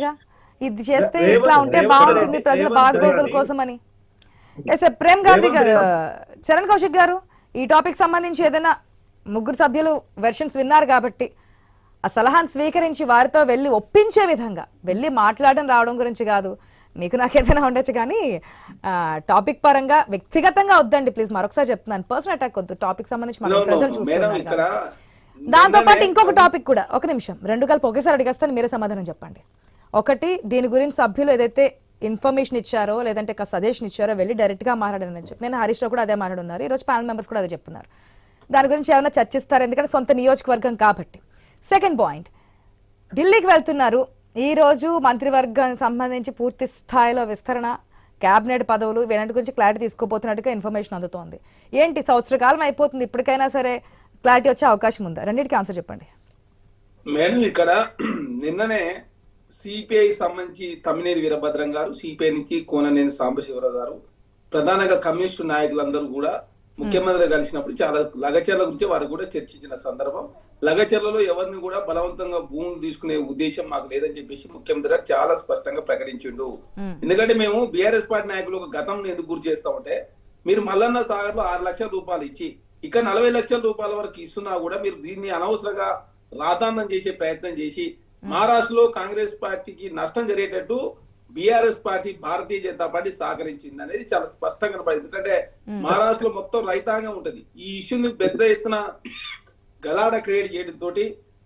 చెప్పారుగా ఇది చేస్తే ఇట్లా ఉంటే బాగుంటుంది ప్రజల బాగోగుల కోసం అని ఎస్ ప్రేమ్ గాంధీ గారు చరణ్ కౌశిక్ గారు ఈ టాపిక్ సంబంధించి ఏదైనా ముగ్గురు సభ్యులు వెర్షన్స్ విన్నారు కాబట్టి ఆ సలహాను స్వీకరించి వారితో వెళ్ళి ఒప్పించే విధంగా వెళ్ళి మాట్లాడడం రావడం గురించి కాదు. మీకు నాకు ఏదైనా ఉండొచ్చు కానీ టాపిక్ పరంగా వ్యక్తిగతంగా వద్దండి. ప్లీజ్ మరొకసారి చెప్తున్నాను. పర్సనల్ అటాక్ వద్దు. టాపిక్ సంబంధించి మనం ప్రజలు చూస్తున్నారు కాబట్టి. దాంతో పాటు ఇంకొక టాపిక్ కూడా. ఒక నిమిషం. రెండు కలిపి ఒకేసారి అడిగేస్తాను. మీరే సమాధానం చెప్పండి. ఒకటి దీని గురించి సభ్యులు ఏదైతే ఇన్ఫర్మేషన్ ఇచ్చారో లేదంటే ఒక సజెషన్ ఇచ్చారో వెళ్ళి డైరెక్ట్గా గా చెప్పి. నేను హరీష్ కూడా అదే మాట్లాడున్నారు. ఈ రోజు ప్యానల్ మెంబర్స్ కూడా అదే చెప్తున్నారు దాని గురించి ఏమైనా చర్చిస్తారు? ఎందుకంటే సొంత నియోజకవర్గం కాబట్టి. సెకండ్ పాయింట్ ఢిల్లీకి వెళ్తున్నారు. ఈ రోజు మంత్రివర్గానికి సంబంధించి పూర్తి స్థాయిలో విస్తరణ కేబినెట్ పదవులు వీటి గురించి క్లారిటీ తీసుకోబోతున్నట్టుగా ఇన్ఫర్మేషన్ అందుతోంది. ఏంటి? సంవత్సర కాలం అయిపోతుంది. ఇప్పటికైనా సరే క్లారిటీ వచ్చే అవకాశం ఉందా? రెండింటికి ఆన్సర్ చెప్పండి. మేడం ఇక్కడ నిన్ననే సిపిఐ సంబంధించి తమ్మినేని వీరభద్రం గారు సిపిఐ నుంచి కోననేని సాంబశివరావు గారు ప్రధానంగా కమ్యూనిస్టు నాయకులందరూ కూడా ముఖ్యమంత్రి కలిసినప్పుడు చాలా లగచర్ల గురించి వారు కూడా చర్చించిన సందర్భం. లగచర్లలో ఎవరిని కూడా బలవంతంగా భూములు తీసుకునే ఉద్దేశం మాకు లేదని చెప్పేసి ముఖ్యమంత్రి గారు చాలా స్పష్టంగా ప్రకటించిండు. ఎందుకంటే మేము బీఆర్ఎస్ పార్టీ నాయకులు ఒక గతం ఎందుకు గురి చేస్తామంటే మీరు మల్లన్న సాగర్లో ఆరు లక్షల రూపాయలు ఇచ్చి ఇక్కడ నలభై లక్షల రూపాయల వరకు ఇస్తున్నా కూడా మీరు దీన్ని అనవసరంగా రాతాంతం చేసే ప్రయత్నం చేసి మహారాష్ట్రలో కాంగ్రెస్ పార్టీకి నష్టం జరిగేటట్టు BRS party Bharatiya Janata party సహకరించింది అనేది చాలా స్పష్టంగా కనపడింది. ఎందుకంటే మహారాష్ట్రలో మొత్తం రైతాంగం ఉంటది. ఈ ఇష్యూని పెద్ద ఎత్తున గలాడ క్రియేట్ చేయడం తోటి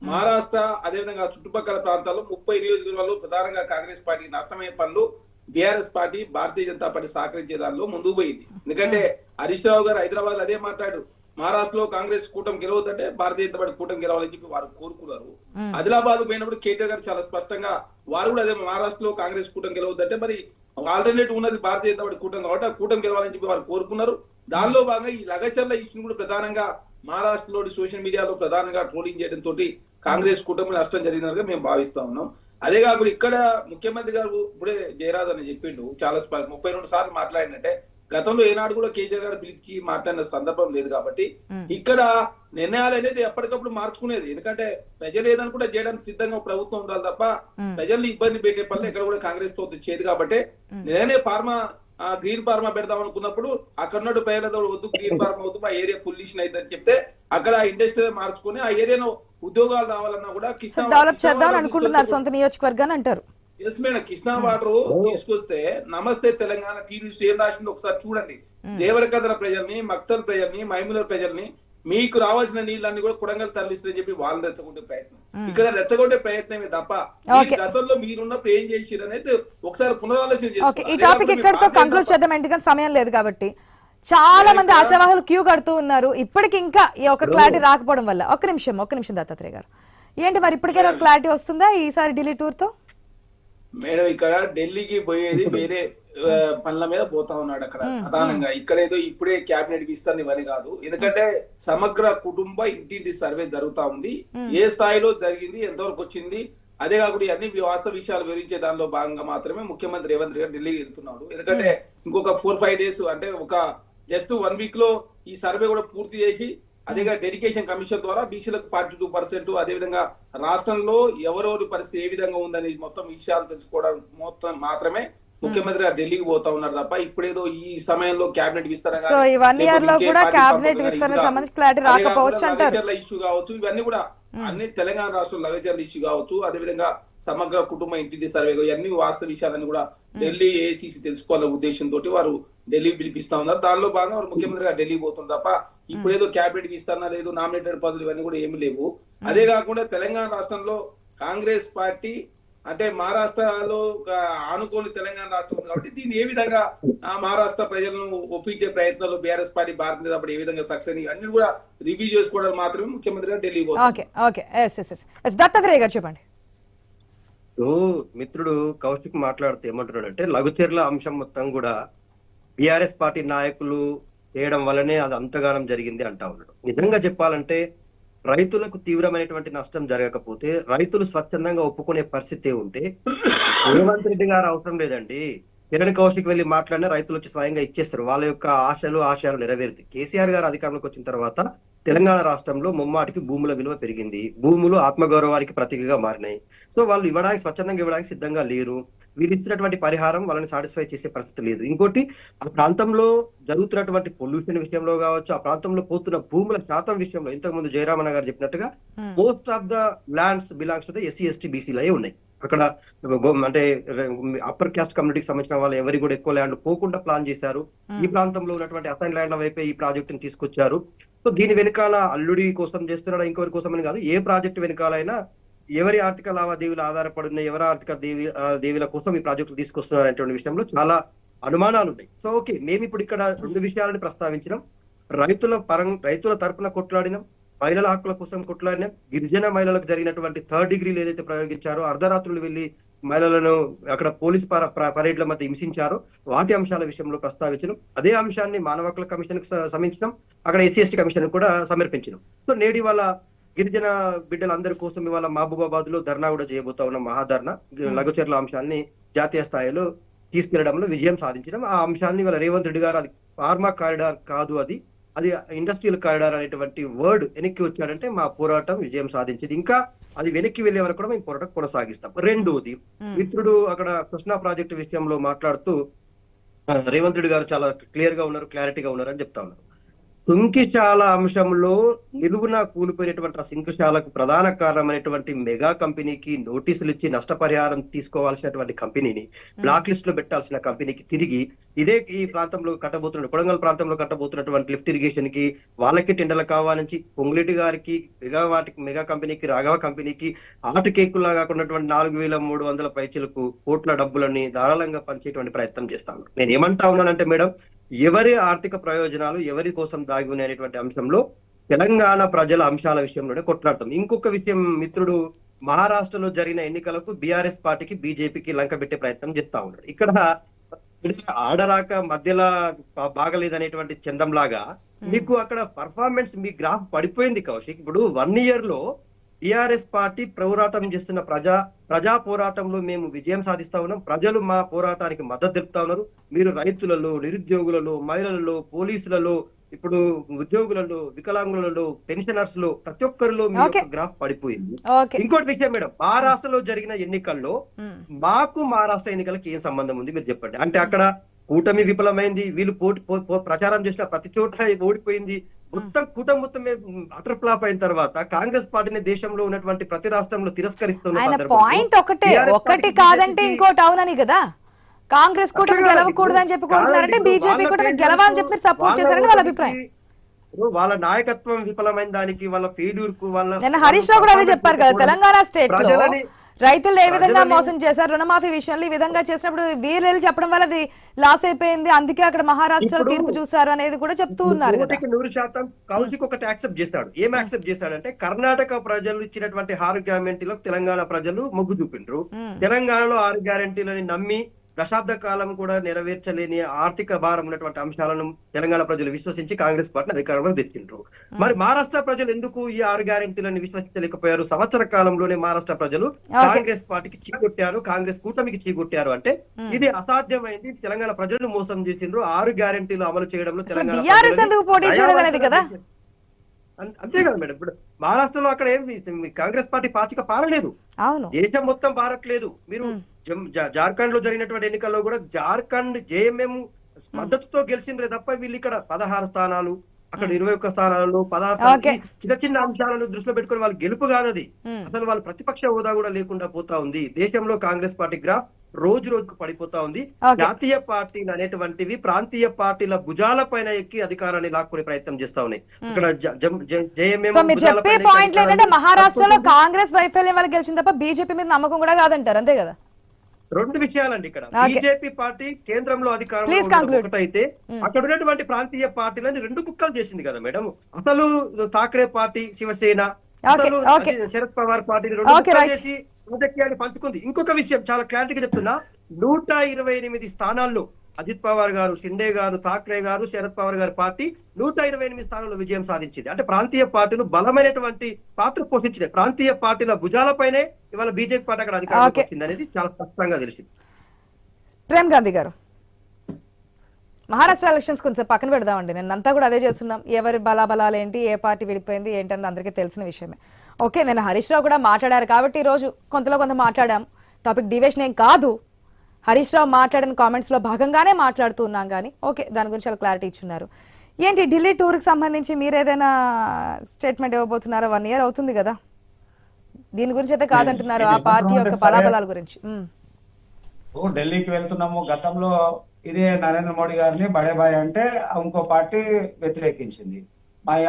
మహారాష్ట్ర అదేవిధంగా చుట్టుపక్కల ప్రాంతాల్లో ముప్పై నియోజకవర్గాల్లో ప్రధానంగా కాంగ్రెస్ పార్టీ నష్టమయ్యే పనులు BRS party Bharatiya Janata party సహకరించే దానిలో ముందుకు పోయింది. ఎందుకంటే హరీష్ రావు గారు హైదరాబాద్ అదే మాట్లాడు మహారాష్ట్రలో కాంగ్రెస్ కూటమి గెలవద్దంటే భారతీయ జనతా పార్టీ కూటమి గెలవాలని చెప్పి వారు కోరుకున్నారు. ఆదిలాబాద్ పోయినప్పుడు కేటీఆర్ గారు చాలా స్పష్టంగా వారు కూడా అదే మహారాష్ట్రలో కాంగ్రెస్ కూటమి గెలవద్దంటే మరి ఆల్టర్నేటివ్ ఉన్నది భారతీయ జనతా పార్టీ కూటమి కాబట్టి ఆ కూటమి గెలవాలని చెప్పి వారు కోరుకున్నారు. దానిలో భాగంగా ఈ లగచర్ల ఇష్యూని కూడా ప్రధానంగా మహారాష్ట్రలోని సోషల్ మీడియాలో ప్రధానంగా ట్రోలింగ్ చేయడం తోటి కాంగ్రెస్ కూటమి నష్టం జరిగినట్టుగా మేము భావిస్తా ఉన్నాం. అదే కాకుండా ఇక్కడ ముఖ్యమంత్రి గారు ఇప్పుడే జయరాజ్ అని చెప్పిండు చాలా ముప్పై రెండు సార్లు మాట్లాడినట్టే గతంలో ఏనాడు కూడా కేసీఆర్ గారు పిలిచి మాట్లాడిన సందర్భం లేదు కాబట్టి ఇక్కడ నిర్ణయాలు అనేది ఎప్పటికప్పుడు మార్చుకునేది. ఎందుకంటే ప్రజలు ఏదనుకుంటే చేయడానికి సిద్ధంగా ప్రభుత్వం ఉండాలి తప్ప ప్రజల్ని ఇబ్బంది పెట్టే పనులు ఎక్కడ కూడా కాంగ్రెస్ ప్రభుత్వం చేయదు కాబట్టి నేనే ఫార్మా గ్రీన్ ఫార్మా పెడదాం అనుకున్నప్పుడు అక్కడ ఉన్నట్టు ప్రజలతో వద్దు గ్రీన్ ఫార్మా వద్దు మా ఏరియా పొల్యూషన్ అయిందని చెప్తే అక్కడ ఇండస్ట్రీ మార్చుకొని ఆ ఏరియాలో ఉద్యోగాలు రావాలన్నా కూడా కృష్ణా డెవలప్ చేద్దాం అనుకుంటున్నారు సొంత నియోజకవర్గాన్ని అంటారు. ఎస్ మేడం కృష్ణా వాటర్ తీసుకొస్తే నమస్తే తెలంగాణ టీవీ ఏం రాసింది ఒకసారి చూడండి. దేవరకద్ర ప్రజల్ని మక్తల్ ప్రజల్ని మైముల ప్రజల్ని మీకు రావాల్సిన నీళ్ళన్ని కూడా కుడంగలు తరలిస్తుందని చెప్పి వాళ్ళని రెచ్చగొట్టే ప్రయత్నం. ఇక్కడ రెచ్చగొట్టే ప్రయత్నమే తప్ప. గతంలో మీరున్నప్పుడు ఏం చేసిరు అనేది ఒకసారి పునరాలోచన. ఈ టాపిక్ కాకుండా ఇక్కడితో కంక్లూడ్ చేద్దాం ఎందుకంటే సమయం లేదు కాబట్టి. చాలా మంది ఆశావాహులు క్యూ కడుతూ ఉన్నారు. ఇప్పటికి ఇంకా ఈ ఒక క్లారిటీ రాకపోవడం వల్ల. ఒక్క నిమిషం ఒక్క నిమిషం దత్తాత్రేయ గారు. ఏంటి మరి ఇప్పటికైనా క్లారిటీ వస్తుందా? ఈసారి ఢిల్లీ టూర్తో? మేడం ఇక్కడ ఢిల్లీకి పోయేది వేరే పనుల మీద పోతా ఉన్నాడు అక్కడ. ప్రధానంగా ఇక్కడ ఏదో ఇప్పుడే క్యాబినెట్ ఇస్తాను ఇవన్నీ కాదు. ఎందుకంటే సమగ్ర కుటుంబ ఇంటింటి సర్వే జరుగుతా ఉంది. ఏ స్థాయిలో జరిగింది ఎంతవరకు వచ్చింది అదే కాకుండా అన్ని వాస్తవ విషయాలు వివరించే దానిలో భాగంగా మాత్రమే ముఖ్యమంత్రి రేవంత్ రెడ్డి ఢిల్లీకి వెళ్తున్నాడు. ఎందుకంటే ఇంకొక ఫోర్ ఫైవ్ డేస్ అంటే ఒక జస్ట్ వన్ వీక్లో ఈ సర్వే కూడా పూర్తి చేసి అదేగా డెడికేషన్ కమిషన్ ద్వారా బీసీలకు ఫార్టీ టూ పర్సెంట్ అదేవిధంగా రాష్ట్రంలో ఎవరెవరి పరిస్థితి ఏ విధంగా ఉందని మొత్తం విషయాలు తెలుసుకోవడం మొత్తం మాత్రమే ముఖ్యమంత్రి గారు ఢిల్లీకి పోతా ఉన్నారు తప్ప ఇప్పుడేదో ఈ సమయంలో క్యాబినెట్ విస్తరణ సో ఈ one year లో కూడా విస్తరణ సంబంధించి రాకపోవచ్చు అంటారు. ఇష్యూ కావచ్చు ఇవన్నీ కూడా అన్ని తెలంగాణ రాష్ట్రం లగచర్ల ఇష్యూ కావచ్చు అదేవిధంగా సమగ్ర కుటుంబ ఇంటింటి సర్వే ఇవన్నీ వాస్తవ విషయాలన్నీ కూడా ఢిల్లీ ఏసీసీ తెలుసుకోవాలనే ఉద్దేశంతో వారు ఢిల్లీ పిలిపిస్తా ఉన్నారు. దానిలో భాగంగా వారు ముఖ్యమంత్రి గారు ఢిల్లీ పోతుంది తప్ప ఇప్పుడేదో క్యాబినెట్ ఇస్తానా లేదు నామినేటెడ్ పదవులు ఇవన్నీ కూడా ఏమీ లేవు. అదే కాకుండా తెలంగాణ రాష్ట్రంలో కాంగ్రెస్ పార్టీ అంటే మహారాష్ట్రలో ఆనుకోని తెలంగాణ రాష్ట్రం ఉంది కాబట్టి దీన్ని ఏ విధంగా ఆ మహారాష్ట్ర ప్రజలను ఒప్పించే ప్రయత్నంలో BRS party Bharatiya Janata party ఏ విధంగా సక్సెస్ అన్ని కూడా రివ్యూ చేసుకోవడం మాత్రమే ముఖ్యమంత్రి గారు ఢిల్లీ పోతారు ఓకే దత్తాత్రేయ గారు చెప్పండి. మిత్రుడు కౌశిక్ మాట్లాడుతూ ఏమంటున్నాడంటే లఘుచర్ల అంశం మొత్తం కూడా బీఆర్ఎస్ పార్టీ నాయకులు చేయడం వల్లనే అది అంతగానం జరిగింది అంటా ఉన్నాడు. నిజంగా చెప్పాలంటే రైతులకు తీవ్రమైనటువంటి నష్టం జరగకపోతే రైతులు స్వచ్ఛందంగా ఒప్పుకునే పరిస్థితి ఉంటే రేవంత్ రెడ్డి గారు అవసరం లేదండి. కిరణ్ కౌశిక్ వెళ్ళి మాట్లాడిన రైతులు వచ్చి స్వయంగా ఇచ్చేస్తారు. వాళ్ళ యొక్క ఆశలు ఆశయాలు నెరవేరుతాయి. కేసీఆర్ గారు అధికారంలోకి వచ్చిన తర్వాత తెలంగాణ రాష్ట్రంలో ముమ్మాటికి భూముల విలువ పెరిగింది. భూములు ఆత్మగౌరవానికి ప్రతీకగా మారినాయి. సో వాళ్ళు ఇవ్వడానికి స్వచ్ఛందంగా ఇవ్వడానికి సిద్ధంగా లేరు. వీళ్ళు ఇచ్చినటువంటి పరిహారం వాళ్ళని సాటిస్ఫై చేసే పరిస్థితి లేదు. ఇంకోటి ఆ ప్రాంతంలో జరుగుతున్నటువంటి పొల్యూషన్ విషయంలో కావచ్చు ఆ ప్రాంతంలో పోతున్న భూముల శాతం విషయంలో ఇంతకు ముందు జయరామన్న గారు చెప్పినట్టుగా. Most of the lands belongs to the SC ST బీసీలే ఉన్నాయి. అక్కడ అంటే అప్పర్ క్యాస్ట్ కమ్యూనిటీకి సంబంధించిన వాళ్ళు ఎవరి కూడా ఎక్కువ ల్యాండ్ పోకుండా ప్లాన్ చేశారు. ఈ ప్రాంతంలో ఉన్నటువంటి అసైన్ ల్యాండ్ వైపే ఈ ప్రాజెక్ట్ని తీసుకొచ్చారు. సో దీని వెనకాల అల్లుడి కోసం చేస్తున్నాడా ఇంకొకరి కోసం అని కాదు ఏ ప్రాజెక్ట్ వెనకాలైనా ఎవరి ఆర్థిక లావాదేవీలు ఆధారపడిన ఎవరి ఆర్థిక దేవి దేవుల దేవీల కోసం ఈ ప్రాజెక్టులు తీసుకొస్తున్నారు అనేటువంటి విషయంలో చాలా అనుమానాలు ఉన్నాయి సో ఓకే మేము ఇప్పుడు ఇక్కడ రెండు విషయాలను ప్రస్తావించినాం. రైతుల పరం రైతుల తరపున కొట్లాడినాం మహిళల హక్కుల కోసం కొట్లాడినాం. గిరిజన మహిళలకు జరిగినటువంటి థర్డ్ డిగ్రీలు ఏదైతే ప్రయోగించారో అర్ధరాత్రులు వెళ్ళి మహిళలను అక్కడ పోలీస్ పర- ప్ర- పరేడ్ల మధ్య హింసించారో వాటి అంశాల విషయంలో ప్రస్తావించడం అదే అంశాన్ని మానవ హక్కుల కమిషన్కు సమించడం అక్కడ ఎస్సీ ఎస్టీ కమిషన్ కూడా సమర్పించడం సో నేడి వాళ్ళ గిరిజన బిడ్డలందరి కోసం ఇవాళ మహబూబాబాద్లో ధర్నా కూడా చేయబోతా ఉన్న మహాధర్నా లఘుచర్ల అంశాన్ని జాతీయ స్థాయిలో తీసుకెళ్ళడంలో విజయం సాధించడం. ఆ అంశాన్ని ఇవాళ రేవంత్ రెడ్డి గారు అది ఫార్మా కారిడార్ కాదు అది అది ఇండస్ట్రియల్ కారిడార్ అనేటువంటి వర్డ్ వెనక్కి వచ్చాడంటే మా పోరాటం విజయం సాధించింది. ఇంకా అది వెనక్కి వెళ్ళే వరకు కూడా మేము పోరాటం కొనసాగిస్తాం. రెండోది. మిత్రుడు అక్కడ కృష్ణా ప్రాజెక్టు విషయంలో మాట్లాడుతూ రేవంత్ రెడ్డి గారు చాలా క్లియర్గా ఉన్నారు క్లారిటీగా ఉన్నారు అని చెప్తా ఉన్నారు. సుంకిశాల అంశంలో నిలువున కూలిపోయినటువంటి ఆ సింకుశాలకు ప్రధాన కారణమైనటువంటి మెగా కంపెనీకి నోటీసులు ఇచ్చి నష్టపరిహారం తీసుకోవాల్సినటువంటి కంపెనీని బ్లాక్ లిస్ట్లో పెట్టాల్సిన కంపెనీకి తిరిగి ఇదే ఈ ప్రాంతంలో కట్టబోతున్న కొడంగల్ ప్రాంతంలో కట్టబోతున్నటువంటి లిఫ్ట్ ఇరిగేషన్కి వాళ్ళకి టెండర్లు కావాలని పొంగులేటి గారికి మెగా వాటికి మెగా కంపెనీకి రాఘవ కంపెనీకి ఆట కేకులా కాకున్నటువంటి నాలుగు వేల మూడు వందల పైచలకు కోట్ల డబ్బులని ధారాళంగా పంచేటువంటి ప్రయత్నం చేస్తా ఉన్నాను నేను ఏమంటా ఉన్నానంటే మేడం ఎవరి ఆర్థిక ప్రయోజనాలు ఎవరి కోసం దాగి ఉన్నాయి అనేటువంటి అంశంలో తెలంగాణ ప్రజల అంశాల విషయంలోనే కొట్లాడతాం. ఇంకొక విషయం మిత్రుడు మహారాష్ట్రలో జరిగిన ఎన్నికలకు బీఆర్ఎస్ పార్టీకి బీజేపీకి లంక పెట్టే ప్రయత్నం చేస్తా ఉన్నాడు. ఇక్కడ ఆడరాక మధ్యలో బాగలేదనేటువంటి చందం లాగా మీకు అక్కడ పర్ఫార్మెన్స్ మీ గ్రాఫ్ పడిపోయింది కౌశిక్. ఇప్పుడు వన్ ఇయర్లో టిఆర్ఎస్ పార్టీ పోరాటం చేస్తున్న ప్రజా ప్రజా పోరాటంలో మేము విజయం సాధిస్తా ఉన్నాం. ప్రజలు మా పోరాటానికి మద్దతు తెలుపుతా ఉన్నారు. మీరు రైతులలో నిరుద్యోగులలో మహిళలలో పోలీసులలో ఇప్పుడు ఉద్యోగులలో వికలాంగులలో పెన్షనర్స్లో ప్రతి ఒక్కరిలో మీ యొక్క. గ్రాఫ్ పడిపోయింది. ఇంకోటి విషయం మేడం మహారాష్ట్రలో జరిగిన ఎన్నికల్లో. మాకు మహారాష్ట్ర ఎన్నికలకి ఏం సంబంధం ఉంది మీరు చెప్పండి. అంటే అక్కడ కూటమి విఫలమైంది వీళ్ళు పోటీ ప్రచారం చేసిన ప్రతి చోట ఓడిపోయింది. మొత్తం కూటమి మొత్తం అటర్ ఫ్లాప్ అయిన తర్వాత కాంగ్రెస్ పార్టీని దేశంలో ఉన్నటువంటి ప్రతి రాష్ట్రంలో తిరస్కరిస్తున్న పాయింట్ ఒకటే. ఒకటి కాదంటే ఇంకోటి అవునని కదా? కాంగ్రెస్ కూటమి గెలవకూడదని చెప్పి కోరుతున్నారంటే బీజేపీ వాళ్ళ గెలవాలని చెప్పి సపోర్ట్ చేశారని వాళ్ళ అభిప్రాయం. వాళ్ళ నాయకత్వం విఫలమైన దానికి వాళ్ళ ఫెయిల్యూర్కు వాళ్ళ హరీష్ రావు కూడా అదే చెప్పారు కదా తెలంగాణ స్టేట్ రైతులు ఏ విధంగా మోసం చేశారు? రుణమాఫీ విషయంలో ఈ విధంగా చేసినప్పుడు వీరు వెళ్ళి చెప్పడం వల్ల అది లాస్ అయిపోయింది. అందుకే అక్కడ మహారాష్ట్రలో ఇప్పుడు తీర్పు చూసారు అనేది కూడా చెప్తూ ఉన్నారు నూరు శాతం కౌశిక్ ఒకటి యాక్సెప్ట్ చేశాడు. ఏం యాక్సెప్ట్ చేశాడంటే కర్ణాటక ప్రజలు ఇచ్చినటువంటి ఆరు గ్యారంటీలకు తెలంగాణ ప్రజలు మొగ్గు చూపిండ్రు. తెలంగాణలో ఆరు గ్యారంటీలని నమ్మి దశాబ్ద కాలం కూడా నెరవేర్చలేని ఆర్థిక భారం ఉన్నటువంటి అంశాలను తెలంగాణ ప్రజలు విశ్వసించి కాంగ్రెస్ పార్టీని అధికారంలోకి తెచ్చిండ్రు. మరి మహారాష్ట్ర ప్రజలు ఎందుకు ఈ ఆరు గ్యారంటీలను విశ్వసించలేకపోయారు? సంవత్సర కాలంలోనే మహారాష్ట్ర ప్రజలు. కాంగ్రెస్ పార్టీకి చీకొట్టారు కాంగ్రెస్ కూటమికి చీకొట్టారు అంటే ఇది అసాధ్యమైంది తెలంగాణ ప్రజలను మోసం చేసిండ్రు ఆరు గ్యారంటీలు అమలు చేయడంలో తెలంగాణ అంతే కదా మేడం. ఇప్పుడు మహారాష్ట్రలో అక్కడ ఏం కాంగ్రెస్ పార్టీ పాచిక పారలేదు దేశం మొత్తం పారట్లేదు. మీరు జార్ఖండ్లో జరిగినటువంటి ఎన్నికల్లో కూడా జార్ఖండ్ జేఎంఎం మద్దతుతో గెలిచిండ్రే తప్ప వీళ్ళు ఇక్కడ పదహారు స్థానాలు అక్కడ ఇరవై ఒక్క స్థానాలలో పదహారు స్థానాలు. ఈ చిన్న చిన్న అంశాలను దృష్టిలో పెట్టుకొని వాళ్ళు గెలుపు కాదది. అసలు వాళ్ళు ప్రతిపక్ష హోదా కూడా లేకుండా పోతా ఉంది దేశంలో కాంగ్రెస్ పార్టీ గ్రాఫ్ రోజు రోజుకు పడిపోతా ఉంది. జాతీయ పార్టీలు అనేటువంటివి ప్రాంతీయ పార్టీల భుజాల పైన ఎక్కి అధికారాన్ని లాక్కునే ప్రయత్నం చేస్తా ఉన్నాయి మహారాష్ట్రలో. కాంగ్రెస్ వైఫల్యం వల్ల గెలిచింది తప్ప బీజేపీ మీద నమ్మకం కూడా కాదంటారు అంతే కదా రెండు విషయాలండి ఇక్కడ. బీజేపీ పార్టీ కేంద్రంలో అధికారంలో. ఒకటైతే అక్కడ ఉన్నటువంటి ప్రాంతీయ పార్టీలని రెండు కుక్కలు చేసింది కదా మేడం అసలు ఠాక్రే పార్టీ శివసేన అసలు శరద్ పవార్ పార్టీని రెండు కుక్కలు. చేసి రాజకీయాన్ని పంచుకుంది ఇంకొక విషయం చాలా క్లారిటీగా చెప్తున్నా నూట ఇరవై ఎనిమిది స్థానాల్లో అజిత్ పవార్ గారు షిండే గారు ఠాక్రే గారు శరద్ పవార్ గారి పార్టీ నూట ఇరవై ఎనిమిది స్థానాల్లో విజయం సాధించింది. అంటే ప్రాంతీయ పార్టీలు బలమైనటువంటి పాత్ర పోషించినాయి. ప్రాంతీయ పార్టీల భుజాలపైనే ఇవాళ బీజేపీ పార్టీ అక్కడ Okay. వచ్చింది అనేది చాలా స్పష్టంగా తెలిసింది. ప్రేమ్ గాంధీ గారు మహారాష్ట్ర ఎలక్షన్స్ కొంచెం పక్కన పెడదామండి. నేను అంతా కూడా అదే చేస్తున్నాం. ఎవరి బలాబలాలు ఏంటి ఏ పార్టీ విడిపోయింది ఏంటన్నది అందరికీ తెలిసిన విషయమే. ఓకే నేను హరీష్ రావు కూడా మాట్లాడారు కాబట్టి ఈరోజు కొంతలో కొంత మాట్లాడాం. టాపిక్ డివేషన్ ఏం కాదు. హరీష్ రావు మాట్లాడిన కామెంట్స్లో భాగంగానే మాట్లాడుతూ ఉన్నాం కానీ ఓకే దాని గురించి చాలా క్లారిటీ ఇచ్చున్నారు. ఏంటి ఢిల్లీ టూర్కి సంబంధించి మీరు ఏదైనా స్టేట్మెంట్ ఇవ్వబోతున్నారో? వన్ ఇయర్ అవుతుంది కదా. దీని గురించి అయితే కాదంటున్నారు ఆ పార్టీ యొక్క బలాబలాల గురించి. ఢిల్లీకి వెళ్తున్నాము. గతంలో ఇదే నరేంద్ర మోడీ గారిని బడేబాయ్ అంటే ఇంకో పార్టీ వ్యతిరేకించింది.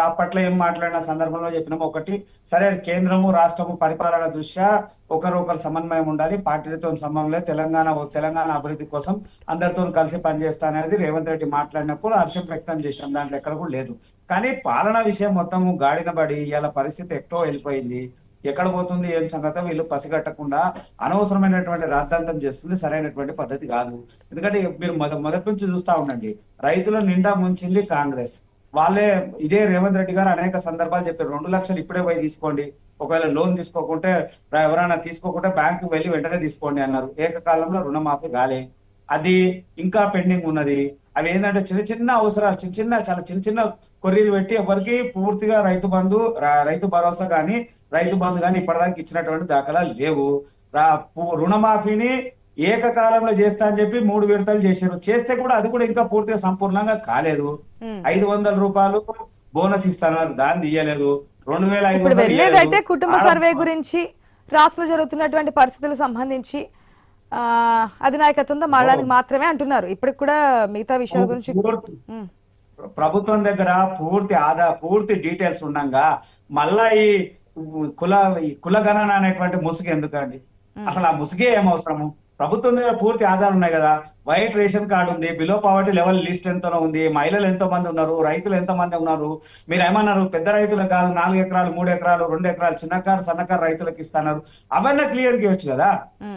అప్పట్లో ఏం మాట్లాడిన సందర్భంలో చెప్పిన. ఒకటి సరే కేంద్రము రాష్ట్రము పరిపాలన దృష్ట్యా ఒకరొకరు ఒకరు సమన్వయం ఉండాలి. పార్టీలతో సంబంధం లేదు. తెలంగాణ తెలంగాణ అభివృద్ధి కోసం అందరితో కలిసి పనిచేస్తా అనేది రేవంత్ రెడ్డి మాట్లాడినప్పుడు హర్షం వ్యక్తం చేసినాం. దాంట్లో ఎక్కడ కూడా లేదు. కానీ పాలన విషయం మొత్తము గాడిన పడి ఇవాళ పరిస్థితి ఎక్కడో వెళ్ళిపోయింది. ఎక్కడ పోతుంది ఏం సంగతి వీళ్ళు పసిగట్టకుండా అనవసరమైనటువంటి రాద్ధాంతం చేస్తుంది. సరైనటువంటి పద్ధతి కాదు. ఎందుకంటే మీరు మొద మొదటి నుంచి చూస్తా ఉండండి. రైతుల నిండా ముంచింది కాంగ్రెస్. వాళ్ళే ఇదే రేవంత్ రెడ్డి గారు అనేక సందర్భాలు చెప్పారు. రెండు లక్షలు ఇప్పుడే పోయి తీసుకోండి. ఒకవేళ లోన్ తీసుకోకుంటే ఎవరైనా తీసుకోకుంటే బ్యాంకు వెళ్ళి వెంటనే తీసుకోండి అన్నారు. ఏకకాలంలో రుణమాఫీ కాలే. అది ఇంకా పెండింగ్ ఉన్నది. అవి ఏంటంటే చిన్న చిన్న అవసరాలు చిన్న చిన్న చాలా చిన్న చిన్న కొర్రీలు పెట్టి ఎవరికి పూర్తిగా రైతు బంధు రైతు భరోసా కానీ రైతు బంధు కానీ ఇప్పటిదానికి ఇచ్చినటువంటి దాఖలాలు లేవు. రా- రుణమాఫీని ఏకకాలంలో చేస్తా అని చెప్పి మూడు విడతలు చేశారు. చేస్తే కూడా అది కూడా ఇంకా పూర్తిగా సంపూర్ణంగా కాలేదు. ఐదు వందల రూపాయలు బోనస్ ఇస్తున్నారు దాన్ని తీయలేదు. రెండు వేల ఐదు ఇప్పుడు వెళ్ళేది అయితే ఇయ్యలేదు. కుటుంబ సర్వే గురించి రాష్ట్రంలో జరుగుతున్నటువంటి పరిస్థితులకు సంబంధించి ఆ, అధినాయకత్వంతో మారడానికి మాత్రమే అంటున్నారు. ఇప్పటికి కూడా మిగతా విషయాల గురించి ప్రభుత్వం దగ్గర పూర్తి ఆదా పూర్తి డీటెయిల్స్ ఉండగా మళ్ళా ఈ కుల ఈ కులగణన అనేటువంటి ముసుగు ఎందుకండి? అసలు ఆ ముసుగే ఏం అవసరము? ప్రభుత్వం దగ్గర పూర్తి ఆధారాలు ఉన్నాయి కదా. వైట్ రేషన్ కార్డు ఉంది బిలో పావర్టీ లెవెల్ లిస్ట్ ఎంతనో ఉంది మహిళలు ఎంతో మంది ఉన్నారు రైతులు ఎంతో మంది ఉన్నారు. మీరు ఏమన్నారు? పెద్ద రైతులకు కాదు నాలుగు ఎకరాలు మూడు ఎకరాలు రెండు ఎకరాలు చిన్నకారు సన్నకారు రైతులకు ఇస్తున్నారు. అవన్నీ క్లియర్ ఇవ్వచ్చు కదా.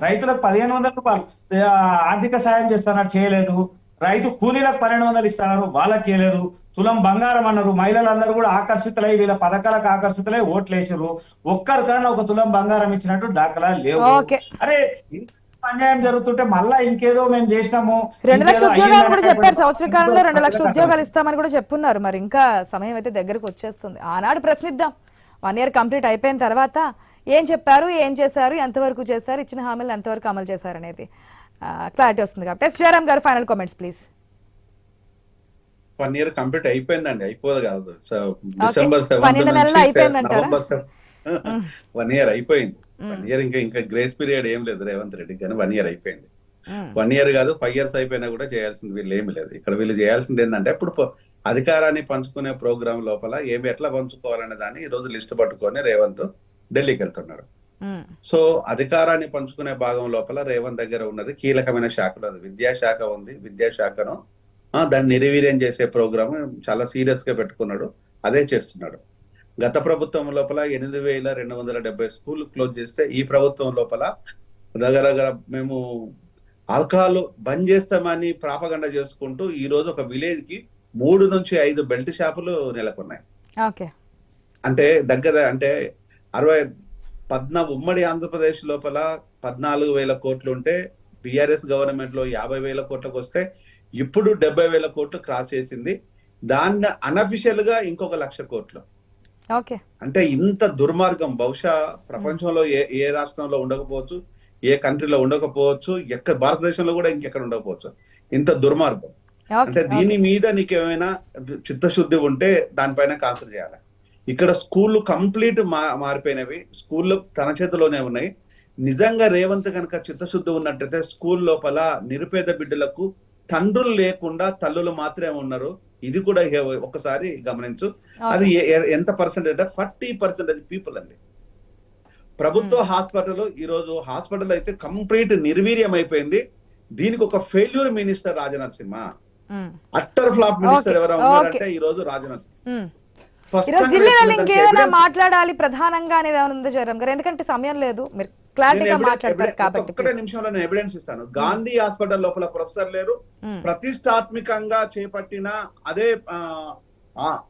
రైతులకు పదిహేను వందల రూపాయలు ఆర్థిక సాయం చేస్తున్నారు చేయలేదు. రైతు కూలీలకు పన్నెండు వందలు ఇస్తున్నారు వాళ్ళకి ఇవ్వలేదు. తులం బంగారం అన్నారు మహిళలందరూ కూడా ఆకర్షితులై వీళ్ళ పథకాలకు ఆకర్షితులై ఓట్లు వేసారు ఒక్కరికన్నా ఒక తులం బంగారం ఇచ్చినట్టు దాఖలా లేవు. అరే అన్యాయం జరుగుతుంటే మళ్ళా ఇంకేదో మేము చేసినాము. రెండు లక్షల ఉద్యోగాలు కూడా చెప్పారు. సంవత్సర కాలంలో రెండు లక్షల ఉద్యోగాలు ఇస్తామని కూడా చెప్పున్నారు. మరి ఇంకా సమయం అయితే దగ్గరకు వచ్చేస్తుంది. ఆనాడు ప్రశ్నిద్దాం. వన్ ఇయర్ కంప్లీట్ అయిపోయిన తర్వాత ఏం చెప్పారు ఏం చేశారు ఎంతవరకు చేశారు ఇచ్చిన హామీలు ఎంతవరకు అమలు చేశారు అనేది క్లారిటీ వస్తుంది కాబట్టి. ఎస్ జయరామ్ గారు final comments please one year complete అయిపోయిందండి. అయిపోదు కాదు. డిసెంబర్ నెలలు అయిపోయిందంటారా? వన్ ఇయర్ అయిపోయింది. వన్ ఇయర్ ఇంకా ఇంకా గ్రేస్ పీరియడ్ ఏం లేదు రేవంత్ రెడ్డి కానీ వన్ ఇయర్ అయిపోయింది. వన్ ఇయర్ కాదు ఫైవ్ ఇయర్స్ అయిపోయినా కూడా చేయాల్సింది వీళ్ళు ఏమి లేదు. ఇక్కడ వీళ్ళు చేయాల్సింది ఏంటంటే ఇప్పుడు అధికారాన్ని పంచుకునే ప్రోగ్రామ్ లోపల ఏమి ఎట్లా పంచుకోవాలనే దాన్ని ఈ రోజు లిస్ట్ పట్టుకొని రేవంత్ ఢిల్లీకి వెళ్తున్నాడు. సో అధికారాన్ని పంచుకునే భాగం లోపల రేవంత్ దగ్గర ఉన్నది కీలకమైన శాఖలు అది. విద్యాశాఖ ఉంది విద్యాశాఖను ఆ, దాన్ని నిర్వీర్యం చేసే ప్రోగ్రామ్ చాలా సీరియస్గా పెట్టుకున్నాడు. అదే చేస్తున్నాడు. గత ప్రభుత్వం లోపల ఎనిమిది వేల రెండు వందల డెబ్బై స్కూల్ క్లోజ్ చేస్తే ఈ ప్రభుత్వం లోపల దగ్గర దగ్గర మేము ఆల్కహాల్ బంద్ చేస్తామని ప్రాపగండ చేసుకుంటూ ఈ రోజు ఒక విలేజ్కి మూడు నుంచి ఐదు బెల్ట్ షాపులు నెలకొన్నాయి. అంటే దగ్గర అంటే అరవై పద్నా ఉమ్మడి ఆంధ్రప్రదేశ్ లోపల పద్నాలుగు వేల కోట్లు ఉంటే బిఆర్ఎస్ గవర్నమెంట్లో యాభై వేల కోట్లకు వస్తే ఇప్పుడు డెబ్బై వేల కోట్లు క్రాస్ చేసింది. దాన్ని అనఫిషియల్గా ఇంకొక లక్ష కోట్లు. అంటే ఇంత దుర్మార్గం. బహుశా ప్రపంచంలో ఏ ఏ రాష్ట్రంలో ఉండకపోవచ్చు ఏ కంట్రీలో ఉండకపోవచ్చు ఎక్కడ భారతదేశంలో కూడా ఇంకెక్కడ ఉండకపోవచ్చు. ఇంత దుర్మార్గం. అంటే దీని మీద నీకు ఏమైనా చిత్తశుద్ధి ఉంటే దానిపైన కాన్సర్ చేయాలి? ఇక్కడ స్కూళ్ళు కంప్లీట్ మా మారిపోయినవి. స్కూళ్ళు తన చేతిలోనే ఉన్నాయి. నిజంగా రేవంత్ కనుక చిత్తశుద్ధి ఉన్నట్టయితే స్కూల్ లోపల నిరుపేద బిడ్డలకు తండ్రులు లేకుండా తల్లులు మాత్రమే ఉన్నారు. ఇది కూడా ఒకసారి గమనించు. అది ఎంత పర్సెంటేజ్ అంటే ఫార్టీ పర్సెంటేజ్ పీపుల్ అండి. ప్రభుత్వ హాస్పిటల్ ఈ రోజు హాస్పిటల్ అయితే కంప్లీట్ నిర్వీర్యం అయిపోయింది. దీనికి ఒక failure minister Rajanarasimha. Utter flop minister Okay, ఎవరు okay. ఉన్నారంటే ఈ రోజు రాజనరసింహ. ఈరోజు ఢిల్లీలో మాట్లాడాలి ప్రధానంగా అనేది ఏమైనా ఉందో జయరామ్ గారు? ఎందుకంటే సమయం లేదు. మీరు క్లారిటీగా మాట్లాడతారు కాబట్టి ఒక్కటే. నిమిషంలో నేను ఎవిడెన్స్ ఇస్తాను. గాంధీ హాస్పిటల్ లోపల ప్రొఫెసర్ లేరు. ప్రతిష్టాత్మకంగా చేపట్టిన అదే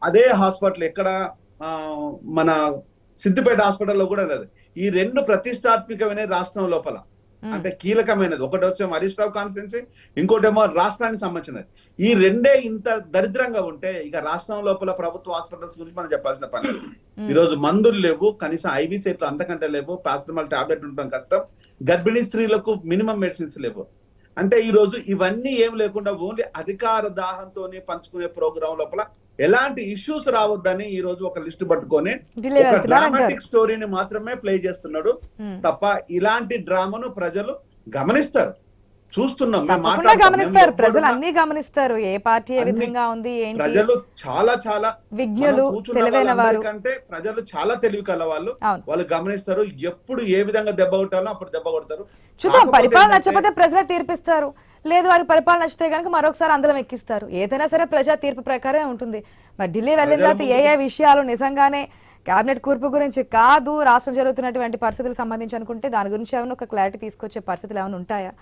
అదే హాస్పిటల్ ఎక్కడ మన సిద్దిపేట హాస్పిటల్లో కూడా లేదు. ఈ రెండు ప్రతిష్టాత్మకమైన రాష్ట్రం లోపల. అంటే కీలకమైనది. ఒకటి వచ్చేమో హరీష్ రావు కాన్స్టిట్యున్సీ ఇంకోటేమో రాష్ట్రానికి సంబంధించినది. ఈ రెండే ఇంత దరిద్రంగా ఉంటే ఇక రాష్ట్రం లోపల ప్రభుత్వ హాస్పిటల్స్ గురించి మనం చెప్పాల్సిన పని ఈ రోజు మందులు లేవు కనీసం ఐవీ సెట్లు అంతకంటే లేవు పాస్టమల్ టాబ్లెట్ ఉండడం కష్టం. గర్భిణీ స్త్రీలకు మినిమం మెడిసిన్స్ లేవు. అంటే ఈ రోజు ఇవన్నీ ఏం లేకుండా ఓన్లీ అధికార దాహంతోనే పంచుకునే ప్రోగ్రాం లోపల ఎలాంటి ఇష్యూస్ రావద్దని ఈ రోజు ఒక లిస్ట్ పట్టుకొని ఒక డ్రామాటిక్ స్టోరీని మాత్రమే ప్లే చేస్తున్నాడు. ఉమ్. తప్ప ఇలాంటి డ్రామాను ప్రజలు గమనిస్తారు. చూస్తున్నాం. గమనిస్తారు. ప్రజలు అన్ని గమనిస్తారు. ఏ పార్టీ ఏ విధంగా ఉంది ఏంటి? ప్రజలు చాలా చాలా విజ్ఞులు, తెలివైన వారు. వాళ్ళందరికంటే ప్రజలు చాలా తెలివి కల వాళ్ళు వాళ్ళు గమనిస్తారు ఎప్పుడు ఏ విధంగా దెబ్బ కొట్టాలో అప్పుడు దెబ్బ కొడతారు. చూద్దాం. పరిపాలన నచ్చకపోతే ప్రజలే తీర్పిస్తారు. లేదు వారికి పరిపాలన నచ్చితే కనుక మరొకసారి అందరం ఎక్కిస్తారు. ఏదైనా సరే ప్రజా తీర్పు ప్రకారమే ఉంటుంది. మరి ఢిల్లీ వెళ్ళిన తర్వాత ఏ ఏ విషయాలు నిజంగానే కేబినెట్ కూర్పు గురించి కాదు రాష్ట్రం జరుగుతున్నటువంటి పరిస్థితులకు సంబంధించి అనుకుంటే దాని గురించి ఏమైనా ఒక క్లారిటీ తీసుకొచ్చే పరిస్థితులు ఏమైనా ఉంటాయా?